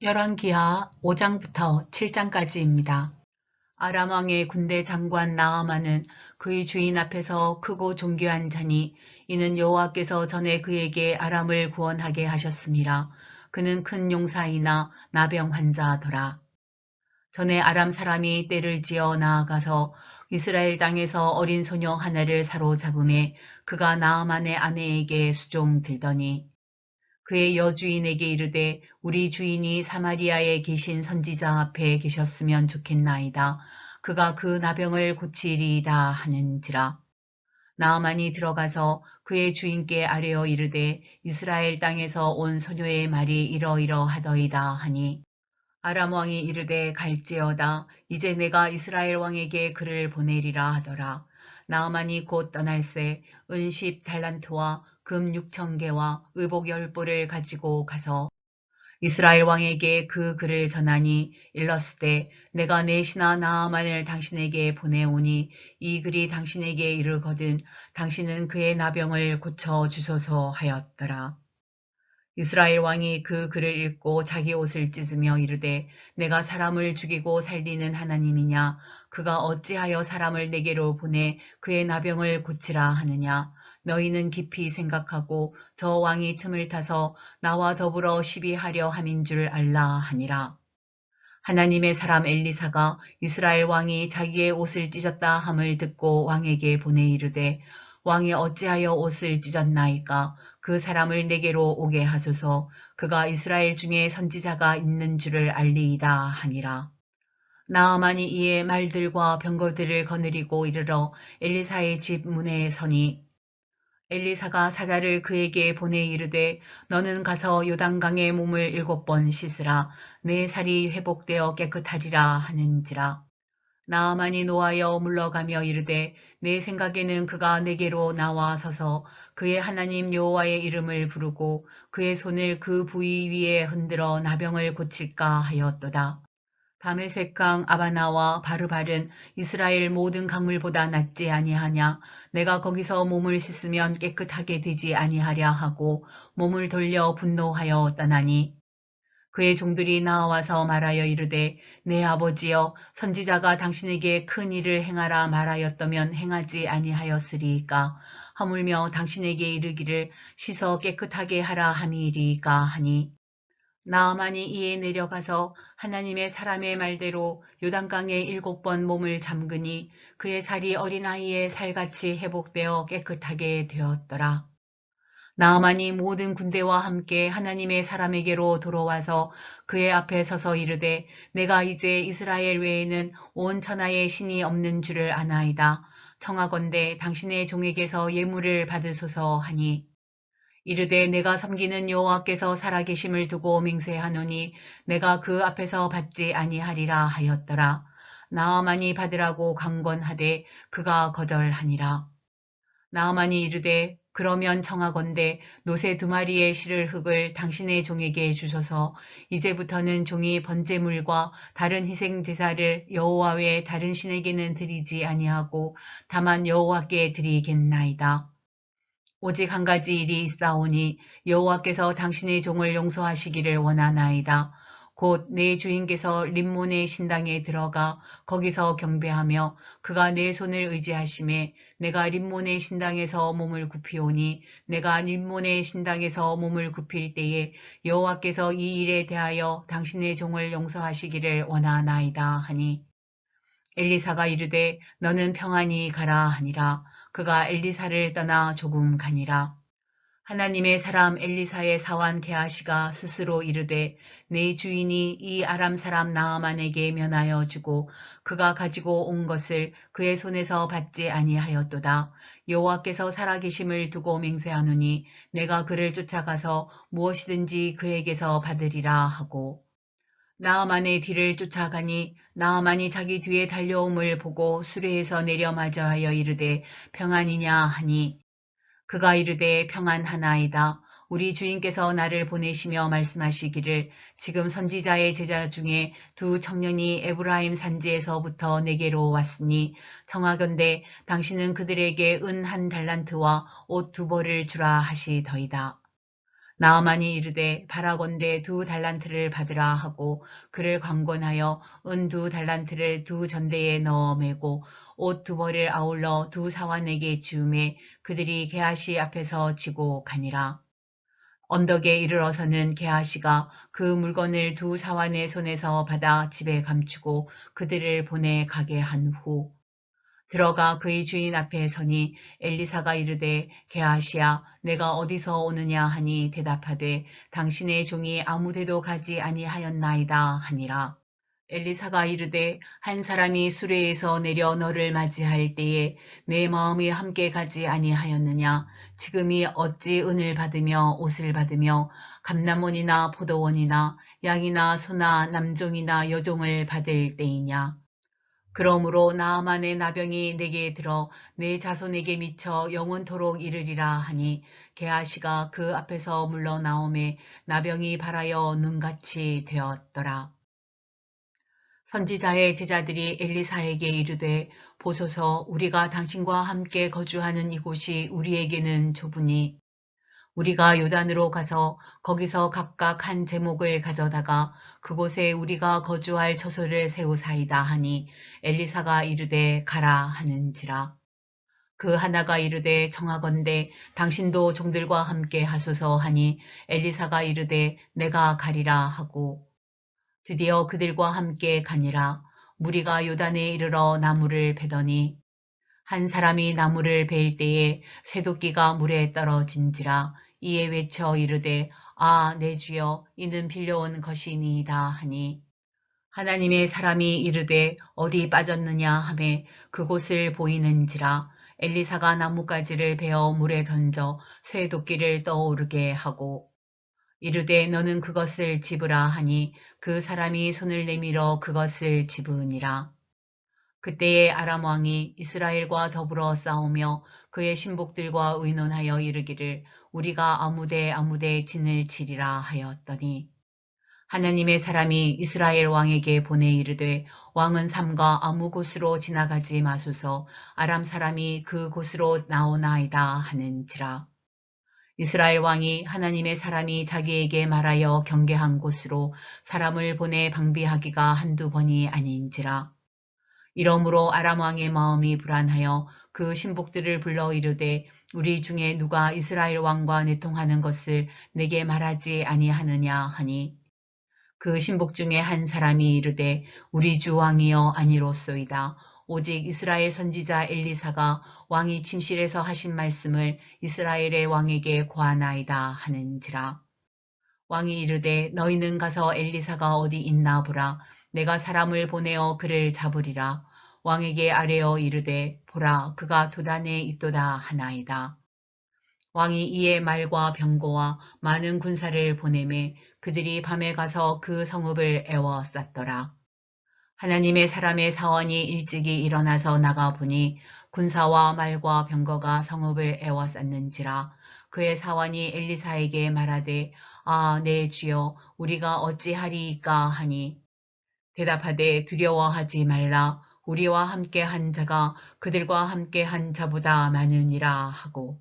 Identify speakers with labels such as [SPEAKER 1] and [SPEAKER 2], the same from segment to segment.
[SPEAKER 1] 열왕기하 5장부터 7장까지입니다. 아람 왕의 군대 장관 나아만은 그의 주인 앞에서 크고 존귀한 자니 이는 여호와께서 전에 그에게 아람을 구원하게 하셨습니다. 그는 큰 용사이나 나병 환자더라. 전에 아람 사람이 때를 지어 나아가서 이스라엘 땅에서 어린 소녀 하나를 사로잡음에 그가 나아만의 아내에게 수종 들더니 그의 여주인에게 이르되 우리 주인이 사마리아에 계신 선지자 앞에 계셨으면 좋겠나이다. 그가 그 나병을 고치리이다 하는지라. 나아만이 들어가서 그의 주인께 아뢰어 이르되 이스라엘 땅에서 온 소녀의 말이 이러이러 하더이다 하니 아람 왕이 이르되 갈지어다 이제 내가 이스라엘 왕에게 그를 보내리라 하더라. 나아만이 곧 떠날새 은십 달란트와 금 6천 개와 의복 열보를 가지고 가서 이스라엘 왕에게 그 글을 전하니 일렀으되 내가 내 신하 나아만을 당신에게 보내오니 이 글이 당신에게 이르거든 당신은 그의 나병을 고쳐 주소서 하였더라. 이스라엘 왕이 그 글을 읽고 자기 옷을 찢으며 이르되 내가 사람을 죽이고 살리는 하나님이냐 그가 어찌하여 사람을 내게로 보내 그의 나병을 고치라 하느냐 너희는 깊이 생각하고 저 왕이 틈을 타서 나와 더불어 시비하려 함인 줄 알라 하니라. 하나님의 사람 엘리사가 이스라엘 왕이 자기의 옷을 찢었다 함을 듣고 왕에게 보내 이르되 왕이 어찌하여 옷을 찢었나이까 그 사람을 내게로 오게 하소서 그가 이스라엘 중에 선지자가 있는 줄을 알리이다 하니라. 나아만이 이에 말들과 병거들을 거느리고 이르러 엘리사의 집 문에 서니 엘리사가 사자를 그에게 보내 이르되 너는 가서 요단강에 몸을 일곱 번 씻으라 내 살이 회복되어 깨끗하리라 하는지라 나아만이 노하여 물러가며 이르되 내 생각에는 그가 내게로 나와 서서 그의 하나님 여호와의 이름을 부르고 그의 손을 그 부위 위에 흔들어 나병을 고칠까 하였도다. 다메섹강 아바나와 바르발은 이스라엘 모든 강물보다 낫지 아니하냐? 내가 거기서 몸을 씻으면 깨끗하게 되지 아니하랴 하고 몸을 돌려 분노하여 떠나니. 그의 종들이 나와서 말하여 이르되 내 아버지여 선지자가 당신에게 큰 일을 행하라 말하였다면 행하지 아니하였으리이까? 허물며 당신에게 이르기를 씻어 깨끗하게 하라 함이리이까 하니 나아만이 이에 내려가서 하나님의 사람의 말대로 요단강에 일곱 번 몸을 잠그니 그의 살이 어린아이의 살같이 회복되어 깨끗하게 되었더라. 나아만이 모든 군대와 함께 하나님의 사람에게로 돌아와서 그의 앞에 서서 이르되 내가 이제 이스라엘 외에는 온 천하에 신이 없는 줄을 아나이다. 청하건대 당신의 종에게서 예물을 받으소서 하니 이르되 내가 섬기는 여호와께서 살아계심을 두고 맹세하노니 내가 그 앞에서 받지 아니하리라 하였더라. 나아만이 받으라고 강권하되 그가 거절하니라. 나아만이 이르되 그러면 청하건대 노새 두 마리의 실을 흙을 당신의 종에게 주소서 이제부터는 종이 번제물과 다른 희생 제사를 여호와 외에 다른 신에게는 드리지 아니하고 다만 여호와께 드리겠나이다. 오직 한 가지 일이 있사오니 여호와께서 당신의 종을 용서하시기를 원하나이다. 곧 내 주인께서 림몬의 신당에 들어가 거기서 경배하며 그가 내 손을 의지하심에 내가 림몬의 신당에서 몸을 굽히오니 내가 림몬의 신당에서 몸을 굽힐 때에 여호와께서 이 일에 대하여 당신의 종을 용서하시기를 원하나이다 하니 엘리사가 이르되 너는 평안히 가라 하니라 그가 엘리사를 떠나 조금 가니라. 하나님의 사람 엘리사의 사환 게하시가 스스로 이르되 내 주인이 이 아람 사람 나아만에게 면하여 주고 그가 가지고 온 것을 그의 손에서 받지 아니하였도다. 여호와께서 살아계심을 두고 맹세하노니 내가 그를 쫓아가서 무엇이든지 그에게서 받으리라 하고 나아만의 뒤를 쫓아가니 나아만이 자기 뒤에 달려옴을 보고 수레에서 내려 맞아하여 이르되 평안이냐 하니 그가 이르되 평안하나이다. 우리 주인께서 나를 보내시며 말씀하시기를 지금 선지자의 제자 중에 두 청년이 에브라임 산지에서부터 내게로 왔으니 청하건대 당신은 그들에게 은 한 달란트와 옷 두 벌을 주라 하시더이다. 나아만이 이르되 바라건대 두 달란트를 받으라 하고 그를 강권하여 은 두 달란트를 두 전대에 넣어 매고 옷 두 벌을 아울러 두 사환에게 지우매 그들이 게하시 앞에서 지고 가니라. 언덕에 이르러서는 게하시가 그 물건을 두 사환의 손에서 받아 집에 감추고 그들을 보내 가게 한 후 들어가 그의 주인 앞에 서니 엘리사가 이르되 게하시야 내가 어디서 오느냐 하니 대답하되 당신의 종이 아무데도 가지 아니하였나이다 하니라. 엘리사가 이르되 한 사람이 수레에서 내려 너를 맞이할 때에 내 마음이 함께 가지 아니하였느냐 지금이 어찌 은을 받으며 옷을 받으며 감남원이나 포도원이나 양이나 소나 남종이나 여종을 받을 때이냐 그러므로 나아만의 나병이 내게 들어 내 자손에게 미쳐 영원토록 이르리라 하니 게하시가 그 앞에서 물러나오매 나병이 발하여 눈같이 되었더라. 선지자의 제자들이 엘리사에게 이르되 보소서 우리가 당신과 함께 거주하는 이곳이 우리에게는 좁으니 우리가 요단으로 가서 거기서 각각 한 제목을 가져다가 그곳에 우리가 거주할 처소를 세우사이다 하니 엘리사가 이르되 가라 하는지라. 그 하나가 이르되 청하건대 당신도 종들과 함께 하소서 하니 엘리사가 이르되 내가 가리라 하고 드디어 그들과 함께 가니라. 무리가 요단에 이르러 나무를 베더니 한 사람이 나무를 베일 때에 쇠도끼가 물에 떨어진지라 이에 외쳐 이르되 아 내 주여 이는 빌려온 것이니이다 하니 하나님의 사람이 이르되 어디 빠졌느냐 하매 그곳을 보이는지라 엘리사가 나뭇가지를 베어 물에 던져 쇠 도끼를 떠오르게 하고 이르되 너는 그것을 집으라 하니 그 사람이 손을 내밀어 그것을 집으니라. 그때에 아람 왕이 이스라엘과 더불어 싸우며 그의 신복들과 의논하여 이르기를 우리가 아무데 아무데 진을 치리라 하였더니 하나님의 사람이 이스라엘 왕에게 보내 이르되 왕은 삼가 아무 곳으로 지나가지 마소서 아람 사람이 그 곳으로 나오나이다 하는지라. 이스라엘 왕이 하나님의 사람이 자기에게 말하여 경계한 곳으로 사람을 보내 방비하기가 한두 번이 아닌지라. 이러므로 아람 왕의 마음이 불안하여 그 신복들을 불러 이르되 우리 중에 누가 이스라엘 왕과 내통하는 것을 내게 말하지 아니하느냐 하니 그 신복 중에 한 사람이 이르되 우리 주 왕이여 아니로소이다. 오직 이스라엘 선지자 엘리사가 왕이 침실에서 하신 말씀을 이스라엘의 왕에게 고하나이다 하는지라. 왕이 이르되 너희는 가서 엘리사가 어디 있나 보라. 내가 사람을 보내어 그를 잡으리라. 왕에게 아뢰어 이르되 보라 그가 도단에 있도다 하나이다. 왕이 이에 말과 병거와 많은 군사를 보내매 그들이 밤에 가서 그 성읍을 애워 쌌더라. 하나님의 사람의 사원이 일찍이 일어나서 나가 보니 군사와 말과 병거가 성읍을 애워 쌌는지라 그의 사원이 엘리사에게 말하되 아 내 주여 우리가 어찌하리이까 하니 대답하되 두려워하지 말라 우리와 함께 한 자가 그들과 함께 한 자보다 많으니라 하고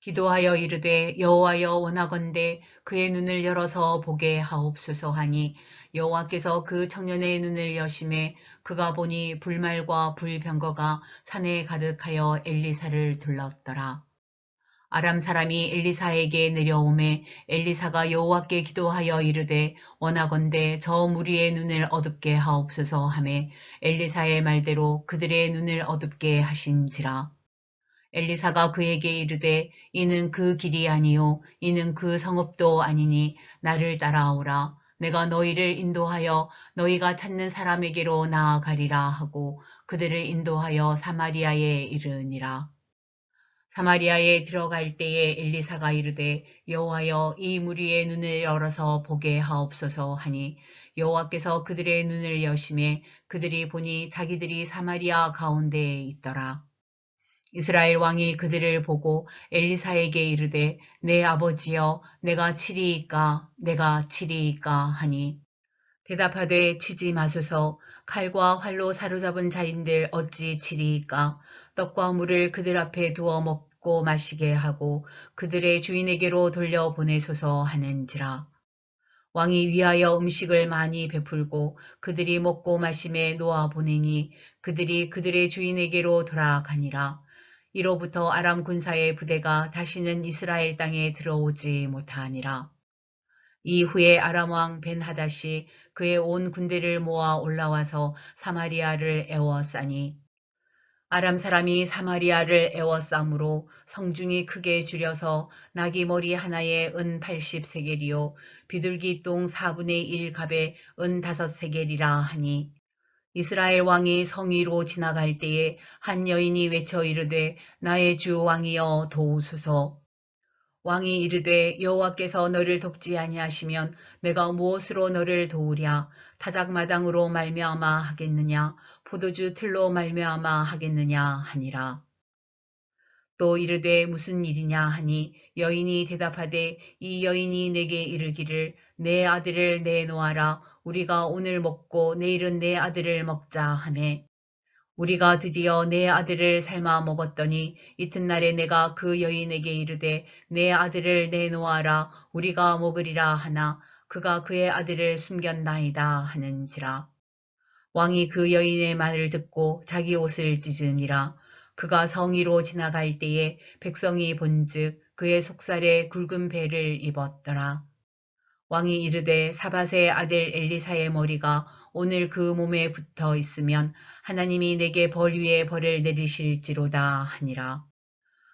[SPEAKER 1] 기도하여 이르되 여호와여 원하건대 그의 눈을 열어서 보게 하옵소서 하니 여호와께서 그 청년의 눈을 여심해 그가 보니 불말과 불병거가 산에 가득하여 엘리사를 둘렀더라. 아람 사람이 엘리사에게 내려오매 엘리사가 여호와께 기도하여 이르되 원하건대 저 무리의 눈을 어둡게 하옵소서 하매 엘리사의 말대로 그들의 눈을 어둡게 하신지라. 엘리사가 그에게 이르되 이는 그 길이 아니요 이는 그 성읍도 아니니 나를 따라오라. 내가 너희를 인도하여 너희가 찾는 사람에게로 나아가리라 하고 그들을 인도하여 사마리아에 이르니라. 사마리아에 들어갈 때에 엘리사가 이르되 여호와여 이 무리의 눈을 열어서 보게 하옵소서 하니 여호와께서 그들의 눈을 여심해 그들이 보니 자기들이 사마리아 가운데에 있더라. 이스라엘 왕이 그들을 보고 엘리사에게 이르되 내 아버지여 내가 치리이까 내가 치리이까 하니 대답하되 치지 마소서 칼과 활로 사로잡은 자인들 어찌 치리이까 떡과 물을 그들 앞에 두어 먹 먹고 마시게 하고 그들의 주인에게로 돌려보내소서 하는지라. 왕이 위하여 음식을 많이 베풀고 그들이 먹고 마심에 놓아 보내니 그들이 그들의 주인에게로 돌아가니라. 이로부터 아람 군사의 부대가 다시는 이스라엘 땅에 들어오지 못하니라. 이후에 아람 왕 벤하닷이 그의 온 군대를 모아 올라와서 사마리아를 에워싸니 아람 사람이 사마리아를 에워싸므로 성중이 크게 줄여서 나귀 머리 하나에 은 80세겔이요 비둘기 똥 4분의 1갑에 은 5세겔이라 하니. 이스라엘 왕이 성위로 지나갈 때에 한 여인이 외쳐 이르되 나의 주 왕이여 도우소서. 왕이 이르되 여호와께서 너를 돕지 아니하시면 내가 무엇으로 너를 도우랴? 타작마당으로 말미암아 하겠느냐 포도주 틀로 말미암아 하겠느냐 하니라. 또 이르되 무슨 일이냐 하니 여인이 대답하되 이 여인이 내게 이르기를 내 아들을 내놓아라 우리가 오늘 먹고 내일은 내 아들을 먹자 하매 우리가 드디어 내 아들을 삶아 먹었더니 이튿날에 내가 그 여인에게 이르되 내 아들을 내놓아라 우리가 먹으리라 하나 그가 그의 아들을 숨겼나이다 하는지라. 왕이 그 여인의 말을 듣고 자기 옷을 찢으니라. 그가 성위로 지나갈 때에 백성이 본즉 그의 속살에 굵은 배를 입었더라. 왕이 이르되 사밧의 아들 엘리사의 머리가 오늘 그 몸에 붙어 있으면 하나님이 내게 벌 위에 벌을 내리실지로다 하니라.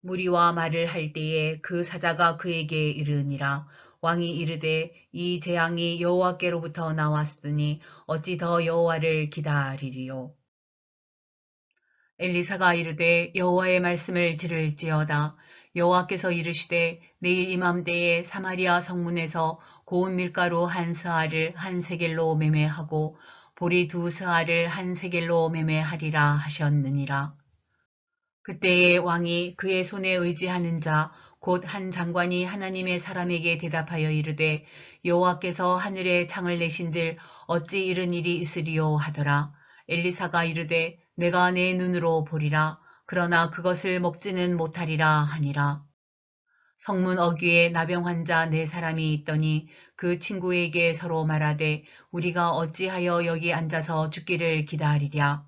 [SPEAKER 1] 무리와 말을 할 때에 그 사자가 그에게 이르니라. 왕이 이르되 이 재앙이 여호와께로부터 나왔으니 어찌 더 여호와를 기다리리요. 엘리사가 이르되 여호와의 말씀을 들을지어다. 여호와께서 이르시되 내일 이맘때에 사마리아 성문에서 고운 밀가루 한 스아를 한 세겔로 매매하고 보리 두 스아를 한 세겔로 매매하리라 하셨느니라. 그때에 왕이 그의 손에 의지하는 자 곧 한 장관이 하나님의 사람에게 대답하여 이르되 여호와께서 하늘에 창을 내신들 어찌 이런 일이 있으리요 하더라. 엘리사가 이르되 내가 내 눈으로 보리라. 그러나 그것을 먹지는 못하리라 하니라. 성문 어귀에 나병 환자 네 사람이 있더니 그 친구에게 서로 말하되 우리가 어찌하여 여기 앉아서 죽기를 기다리랴.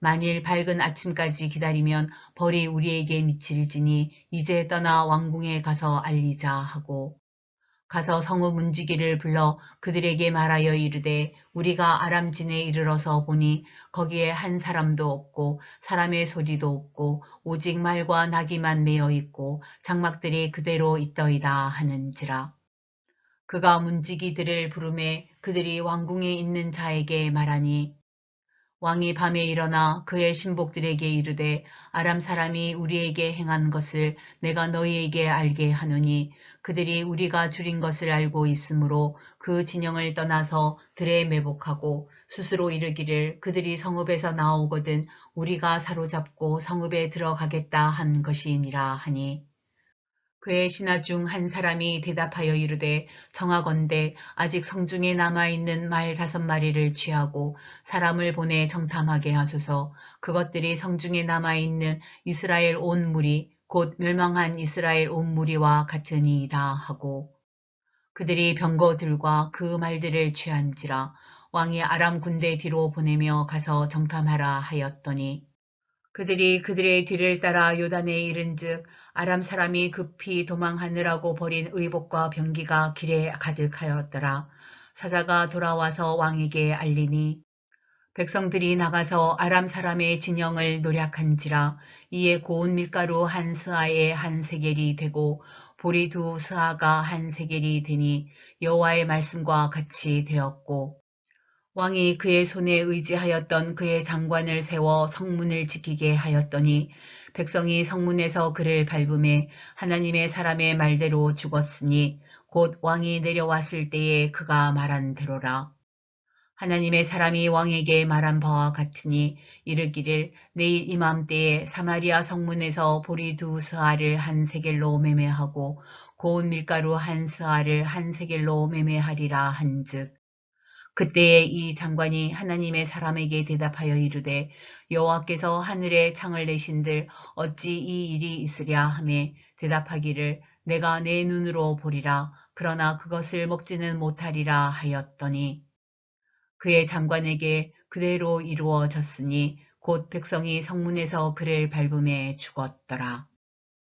[SPEAKER 1] 만일 밝은 아침까지 기다리면 벌이 우리에게 미칠지니 이제 떠나 왕궁에 가서 알리자 하고 가서 성읍 문지기를 불러 그들에게 말하여 이르되 우리가 아람진에 이르러서 보니 거기에 한 사람도 없고 사람의 소리도 없고 오직 말과 나귀만 메어 있고 장막들이 그대로 있더이다 하는지라. 그가 문지기들을 부름에 그들이 왕궁에 있는 자에게 말하니 왕이 밤에 일어나 그의 신복들에게 이르되 아람 사람이 우리에게 행한 것을 내가 너희에게 알게 하노니 그들이 우리가 줄인 것을 알고 있으므로 그 진영을 떠나서 들에 매복하고 스스로 이르기를 그들이 성읍에서 나오거든 우리가 사로잡고 성읍에 들어가겠다 한 것이니라 하니 그의 신하 중 한 사람이 대답하여 이르되 정하건대 아직 성중에 남아있는 말 다섯 마리를 취하고 사람을 보내 정탐하게 하소서. 그것들이 성중에 남아있는 이스라엘 온 무리 곧 멸망한 이스라엘 온 무리와 같으니이다. 하고 그들이 병거들과 그 말들을 취한지라 왕이 아람 군대 뒤로 보내며 가서 정탐하라 하였더니 그들이 그들의 뒤를 따라 요단에 이른즉 아람 사람이 급히 도망하느라고 버린 의복과 병기가 길에 가득하였더라. 사자가 돌아와서 왕에게 알리니 백성들이 나가서 아람 사람의 진영을 노략한지라 이에 고운 밀가루 한 스아에 한 세겔이 되고 보리 두 스아가 한 세겔이 되니 여호와의 말씀과 같이 되었고 왕이 그의 손에 의지하였던 그의 장관을 세워 성문을 지키게 하였더니 백성이 성문에서 그를 밟음에 하나님의 사람의 말대로 죽었으니 곧 왕이 내려왔을 때에 그가 말한 대로라. 하나님의 사람이 왕에게 말한 바와 같으니 이르기를 내일 이맘때에 사마리아 성문에서 보리 두 스아를 한 세겔로 매매하고 고운 밀가루 한 스아를 한 세겔로 매매하리라 한즉 그때에 이 장관이 하나님의 사람에게 대답하여 이르되 여호와께서 하늘에 창을 내신들 어찌 이 일이 있으랴 하매 대답하기를 내가 내 눈으로 보리라 그러나 그것을 먹지는 못하리라 하였더니 그의 장관에게 그대로 이루어졌으니 곧 백성이 성문에서 그를 밟음에 죽었더라.